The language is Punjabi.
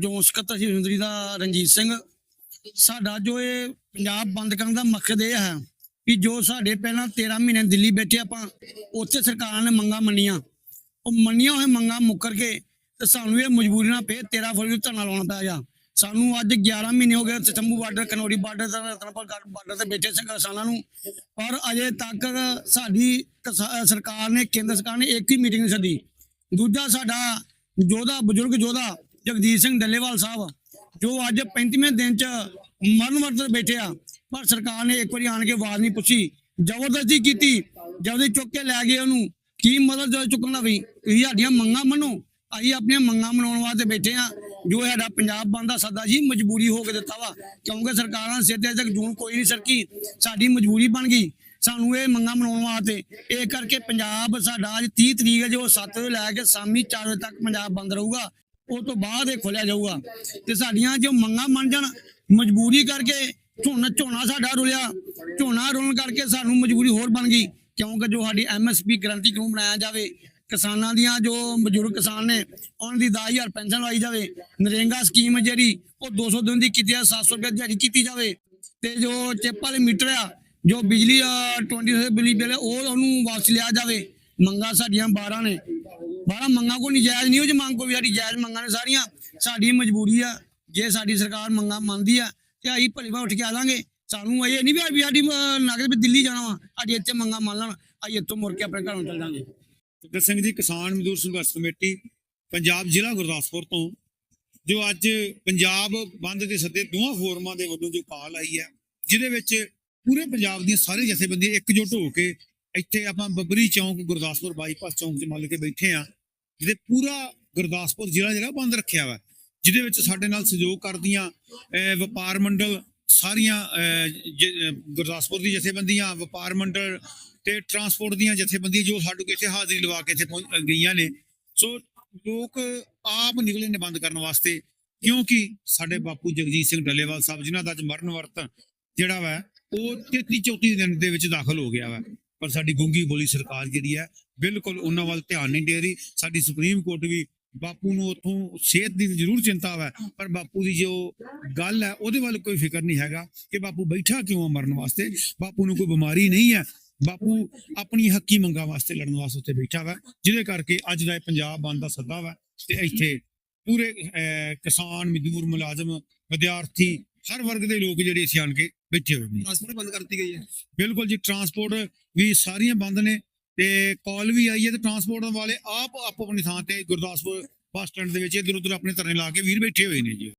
ਜੋ ਸਕੱਤਰ ਸੀ ਹੁੰਦਰੀ ਦਾ ਰਣਜੀਤ ਸਿੰਘ, ਸਾਡਾ ਜੋ ਇਹ ਪੰਜਾਬ ਬੰਦ ਕਰਨ ਦਾ ਮਕਸਦ ਇਹ ਹੈ ਕਿ ਜੋ ਸਾਡੇ ਪਹਿਲਾਂ 13 ਮਹੀਨੇ ਦਿੱਲੀ ਬੈਠੇ ਆਪਾਂ, ਉੱਥੇ ਸਰਕਾਰਾਂ ਨੇ ਮੰਗਾਂ ਮੰਨੀਆਂ। ਉਹ ਮੰਨੀਆਂ ਹੋਏ ਮੰਗਾਂ ਮੁੱਕਰ ਕੇ ਤੇ ਸਾਨੂੰ ਇਹ ਮਜਬੂਰੀ ਨਾਲ ਫੇਰ 13 ਫਰਵਰੀ ਨੂੰ ਧਰਨਾ ਲਾਉਣਾ ਪਿਆ ਜਾ ਸਾਨੂੰ ਅੱਜ 11 ਮਹੀਨੇ ਹੋ ਗਏ ਚੰਬੂ ਬਾਰਡਰ ਕਨੋਰੀ ਬਾਰਡਰ ਤੇ ਰਤਨਪੁਰ ਬਾਰਡਰ ਤੇ ਬੈਠੇ ਸੀ ਕਿਸਾਨਾਂ ਨੂੰ। ਪਰ ਅਜੇ ਤੱਕ ਸਾਡੀ ਸਰਕਾਰ ਨੇ, ਕੇਂਦਰ ਸਰਕਾਰ ਨੇ ਇੱਕ ਹੀ ਮੀਟਿੰਗ ਨਹੀਂ ਸੱਦੀ ਦੂਜਾ ਸਾਡਾ ਯੋਧਾ, ਬਜ਼ੁਰਗ ਜੋਧਾ ਜਗਜੀਤ ਸਿੰਘ ਡੱਲੇਵਾਲ ਸਾਹਿਬ, ਜੋ ਅੱਜ 35ਵੇਂ ਦਿਨ ਚ ਮਰਨ ਵਰਤ ਬੈਠੇ ਆ। ਪਰ ਸਰਕਾਰ ਨੇ ਇੱਕ ਵਾਰੀ ਆਣ ਕੇ ਆਵਾਜ਼ ਨਹੀਂ ਪੁੱਛੀ। ਜ਼ਬਰਦਸਤੀ ਕੀਤੀ। ਜਦ ਚੁੱਕ ਕੇ ਲੈ ਗਏ ਉਹਨੂੰ, ਕੀ ਮਦਦ ਜੋ ਚੁੱਕਣਾ ਵੀ? ਤੁਸੀਂ ਸਾਡੀਆਂ ਮੰਗਾਂ ਮੰਨੋ। ਅਸੀਂ ਆਪਣੀਆਂ ਮੰਗਾਂ ਮਨਾਉਣ ਵਾਸਤੇ ਬੈਠੇ ਆ। ਜੋ ਸਾਡਾ ਪੰਜਾਬ ਬੰਦ ਸਦਾ ਸੱਦਾ ਜੀ, ਮਜਬੂਰੀ ਹੋ ਕੇ ਦਿੱਤਾ ਵਾ। ਕਿਉਂਕਿ ਸਰਕਾਰਾਂ ਸਿਰ ਤੇ ਤੱਕ ਜੂਨ ਕੋਈ ਨਹੀਂ ਸਰਕੀ। ਸਾਡੀ ਮਜਬੂਰੀ ਬਣ ਗਈ। ਸਾਨੂੰ ਇਹ ਮੰਗਾਂ ਮਨਾਉਣ ਵਾਸਤੇ, ਇਹ ਕਰਕੇ ਪੰਜਾਬ ਸਾਡਾ ਅੱਜ 30 ਤਰੀਕ ਹੈ, ਜੋ 7 ਤੋਂ ਲੈ ਕੇ ਸ਼ਾਮੀ 4 ਵਜੇ ਤੱਕ ਪੰਜਾਬ ਬੰਦ ਰਹੂਗਾ। ਉਹ ਤੋਂ ਬਾਅਦ ਇਹ ਖੋਲਿਆ ਜਾਊਗਾ। ਤੇ ਸਾਡੀਆਂ ਜੋ ਮੰਗਾਂ ਮੰਨ ਜਾਣ, ਮਜਬੂਰੀ ਕਰਕੇ ਝੋਨਾ ਝੋਨਾ ਸਾਡਾ ਰੁਲਿਆ। ਝੋਨਾ ਰੁਲਣ ਕਰਕੇ ਸਾਨੂੰ ਮਜਬੂਰੀ ਹੋਰ ਬਣ ਗਈ। ਕਿਉਂਕਿ ਜੋ ਸਾਡੀ ਐਮਐਸਪੀ ਗਰੰਟੀ ਕਿਉਂ ਬਣਾਇਆ ਜਾਵੇ? ਕਿਸਾਨਾਂ ਦੀਆਂ ਜੋ ਬਜ਼ੁਰਗ ਕਿਸਾਨ ਨੇ, ਉਹਨਾਂ ਦੀ 10000 ਪੈਨਸ਼ਨ ਲਵਾਈ ਜਾਵੇ। ਨਰੇਗਾ ਸਕੀਮ ਜਿਹੜੀ, ਉਹ 200 ਦਿਨ ਦੀ ਕੀਤੀ ਆ 700 ਰੁਪਏ ਦਿਹਾੜੀ ਕੀਤੀ ਜਾਵੇ। ਤੇ ਜੋ ਚਿੱਪ ਵਾਲੇ ਮੀਟਰ ਆ, ਜੋ ਬਿਜਲੀ ਆ 20 ਬਿਜਲੀ ਬਿੱਲ, ਉਹ ਉਹਨੂੰ ਵਾਪਸ ਲਿਆ ਜਾਵੇ। ਮੰਗਾਂ ਸਾਡੀਆਂ 12 ਨੇ। 12 ਮੰਗਾਂ ਕੋਈ ਨਜਾਇਜ਼ ਨਹੀਂ ਉਹ ਜੇ ਮੰਗ ਕੋਈ ਸਾਡੀ ਜਾਇਜ਼ ਮੰਗਾਂ ਨੇ ਸਾਰੀਆਂ। ਸਾਡੀ ਮਜਬੂਰੀ ਆ ਜੇ ਸਾਡੀ ਸਰਕਾਰ ਮੰਗਾਂ ਮੰਨਦੀ ਆ ਤੇ ਅਸੀਂ ਭਲੀਵਾ ਉੱਠ ਕੇ ਆ ਜਾਾਂਗੇ ਸਾਨੂੰ ਇਹ ਨਹੀਂ ਵੀ ਸਾਡੀ ਅਹ, ਵੀ ਦਿੱਲੀ ਜਾਣਾ ਵਾ ਸਾਡੀ ਇੱਥੇ ਮੰਗਾਂ ਮੰਨ ਲੈਣ ਅਸੀਂ ਇੱਥੋਂ ਮੁੜ ਕੇ ਆਪਣੇ ਘਰੋਂ ਚੱਲ ਜਾਾਂਗੇ। ਸੁਖਦਰ ਸਿੰਘ ਜੀ ਕਿਸਾਨ ਮਜ਼ਦੂਰ ਸੰਘਰਸ਼ ਕਮੇਟੀ ਪੰਜਾਬ ਜ਼ਿਲ੍ਹਾ ਗੁਰਦਾਸਪੁਰ ਤੋਂ ਜੋ ਅੱਜ ਪੰਜਾਬ ਬੰਦ ਦੇ ਸੱਦੇ ਦੋਹਾਂ ਫੋਰਮਾਂ ਦੇ ਵੱਲੋਂ ਜੋ ਕਾਲ ਆਈ ਹੈ ਜਿਹਦੇ ਵਿੱਚ ਪੂਰੇ ਪੰਜਾਬ ਦੀਆਂ ਸਾਰੇ ਜਥੇਬੰਦੀਆਂ ਇਕਜੁੱਟ ਹੋ ਕੇ ਇੱਥੇ ਆਪਾਂ ਬੱਬਰੀ ਚੌਂਕ, ਗੁਰਦਾਸਪੁਰ ਬਾਈਪਾਸ ਚੌਂਕ 'ਚ ਮੱਲ ਕੇ ਬੈਠੇ ਆ ਜਿਹਦੇ ਪੂਰਾ ਗੁਰਦਾਸਪੁਰ ਜ਼ਿਲ੍ਹਾ ਜਿਹੜਾ ਬੰਦ ਰੱਖਿਆ ਵਾ, ਜਿਹਦੇ ਵਿੱਚ ਸਾਡੇ ਨਾਲ ਸਹਿਯੋਗ ਕਰਦੀਆਂ ਵਪਾਰ ਮੰਡਲ ਸਾਰੀਆਂ ਗੁਰਦਾਸਪੁਰ ਦੀ ਜਥੇਬੰਦੀਆਂ, ਵਪਾਰ ਮੰਡਲ ਤੇ ਟਰਾਂਸਪੋਰਟ ਦੀਆਂ ਜਥੇਬੰਦੀਆਂ ਜੋ ਸਾਡੇ ਕੋਲ ਇੱਥੇ ਹਾਜ਼ਰੀ ਲਵਾ ਕੇ ਇੱਥੇ ਪਹੁੰਚ ਗਈਆਂ ਨੇ। ਸੋ ਲੋਕ ਆਪ ਨਿਕਲੇ ਨੇ ਬੰਦ ਕਰਨ ਵਾਸਤੇ, ਕਿਉਂਕਿ ਸਾਡੇ ਬਾਪੂ ਜਗਜੀਤ ਸਿੰਘ ਡੱਲੇਵਾਲ ਸਾਹਿਬ ਜਿਨ੍ਹਾਂ ਦਾ ਅੱਜ ਮਰਨ ਵਰਤ ਜਿਹੜਾ ਵਾ, ਉਹ 33 34 ਦਿਨ ਦੇ ਵਿੱਚ ਦਾਖਲ ਹੋ ਗਿਆ ਵਾ। ਪਰ ਸਾਡੀ ਗੁੰਗੀ ਬੋਲੀ ਸਰਕਾਰ ਜਿਹੜੀ ਹੈ, ਬਿਲਕੁਲ ਉਹਨਾਂ ਵੱਲ ਧਿਆਨ ਨਹੀਂ ਦੇ ਰਹੀ। ਸਾਡੀ ਸੁਪਰੀਮ ਕੋਰਟ ਵੀ ਬਾਪੂ ਨੂੰ ਉਥੋਂ ਸਿਹਤ ਦੀ ਜ਼ਰੂਰ ਚਿੰਤਾ ਵਾ, ਪਰ ਬਾਪੂ ਦੀ ਜੋ ਗੱਲ ਹੈ, ਉਹਦੇ ਵੱਲ ਕੋਈ ਫਿਕਰ ਨਹੀਂ ਹੈਗਾ ਕਿ ਬਾਪੂ ਬੈਠਾ ਕਿਉਂ ਆ ਮਰਨ ਵਾਸਤੇ। ਬਾਪੂ ਨੂੰ ਕੋਈ ਬਿਮਾਰੀ ਨਹੀਂ ਹੈ। ਬਾਪੂ ਆਪਣੀ ਹੱਕੀ ਮੰਗਾਂ ਵਾਸਤੇ ਲੜਨ ਵਾਸਤੇ ਉੱਥੇ ਬੈਠਾ ਵਾ, ਜਿਹਦੇ ਕਰਕੇ ਅੱਜ ਦਾ ਇਹ ਪੰਜਾਬ ਬੰਦ ਦਾ ਸੱਦਾ ਵਾ। ਤੇ ਇੱਥੇ ਪੂਰੇ ਕਿਸਾਨ, ਮਜ਼ਦੂਰ, ਮੁਲਾਜ਼ਮ, ਵਿਦਿਆਰਥੀ ਹਰ ਵਰਗ ਦੇ ਲੋਕ ਜਿਹੜੇ ਇੱਥੇ ਆਣ ਕੇ ਬੈਠੇ ਹੋਏ ਨੇ ਟ੍ਰਾਂਸਪੋਰਟ ਬੰਦ ਕਰਤੀ ਗਈ ਹੈ। ਬਿਲਕੁਲ ਜੀ ਟਰਾਂਸਪੋਰਟ ਵੀ ਸਾਰੀਆਂ ਬੰਦ ਨੇ ਤੇ ਕਾਲ ਵੀ ਆਈ ਹੈ ਤੇ ਟਰਾਂਸਪੋਰਟ ਵਾਲੇ ਆਪ ਆਪੋ ਆਪਣੀ ਥਾਂ ਤੇ ਗੁਰਦਾਸਪੁਰ ਬੱਸ ਸਟੈਂਡ ਦੇ ਵਿੱਚ ਇਧਰ ਉਧਰ ਆਪਣੇ ਧਰਨੇ ਲਾ ਕੇ ਵੀਰ ਬੈਠੇ ਹੋਏ ਨੇ ਜੀ।